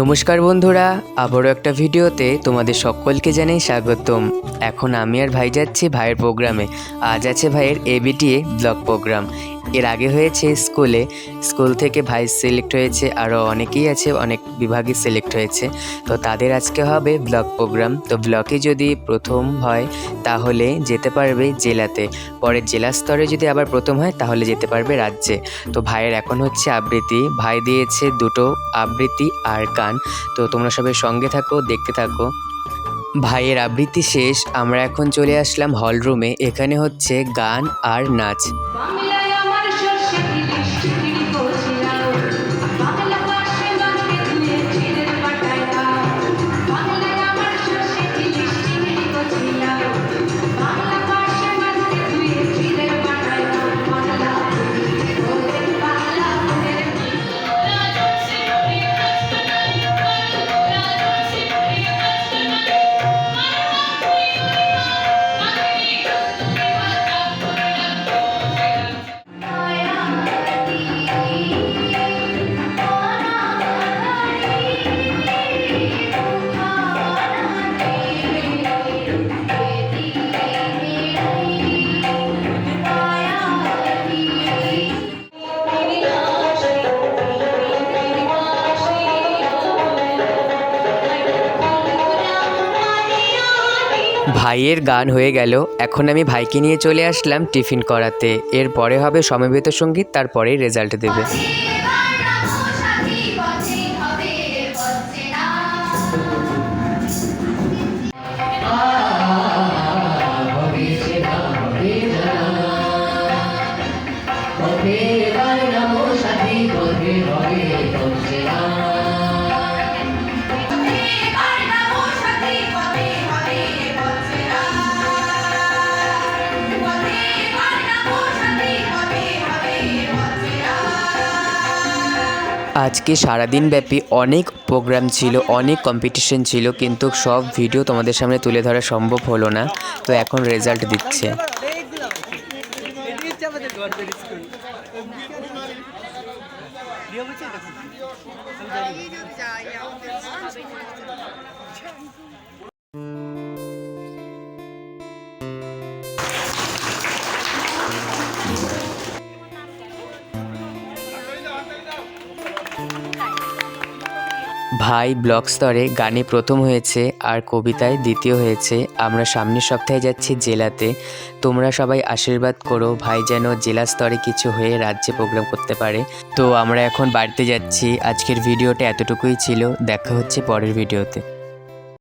নমস্কার বন্ধুরা, আবারও একটা ভিডিওতে তোমাদের সকলকে জানাই স্বাগতম। এখন আমি আর ভাই যাচ্ছি ভাইয়ের প্রোগ্রামে। আজ আছে ভাইয়ের এবিটিএ ব্লগ প্রোগ্রাম। এর আগে হয়েছে স্কুলে। স্কুল থেকে ভাই সিলেক্ট হয়েছে আরও অনেকেই আছে, অনেক বিভাগে সিলেক্ট হয়েছে। তো তাদের আজকে হবে ব্লগ প্রোগ্রাম। তো ব্লকে যদি প্রথম হয়, তাহলে যেতে পারবে জেলাতে। পরে জেলা স্তরে যদি আবার প্রথম হয়, তাহলে যেতে পারবে রাজ্যে। তো ভাইয়ের এখন হচ্ছে আবৃত্তি। ভাই দিয়েছে দুটো আবৃত্তি আর গান। তো তোমরা সবাই সঙ্গে থাকো, দেখতে থাকো। ভাইয়ের আবৃত্তি শেষ। আমরা এখন চলে আসলাম হল রুমে। এখানে হচ্ছে গান আর নাচ। ভাইয়ের গান হয়ে গেল। এখন আমি ভাইকে নিয়ে চলে আসলাম টিফিন করাতে। এরপরে হবে সমবেত সংগীত তারপরেই রেজাল্ট দেবে। আজকে সারাদিন ব্যাপী অনেক প্রোগ্রাম ছিল, অনেক কম্পিটিশন ছিল, কিন্তু সব ভিডিও তোমাদের সামনে তুলে ধরা সম্ভব হলো না। তো এখন রেজাল্ট দিচ্ছে। ভাই ব্লক স্তরে গানে প্রথম হয়েছে আর কবিতায় দ্বিতীয় হয়েছে। আমরা সামনের সপ্তাহে যাচ্ছি জেলাতে। তোমরা সবাই আশীর্বাদ করো, ভাই যেন জেলা স্তরে কিছু হয়ে রাজ্যে প্রোগ্রাম করতে পারে। তো আমরা এখন বাড়িতে যাচ্ছি। আজকের ভিডিওটা এতটুকুই ছিল। দেখা হচ্ছে পরের ভিডিওতে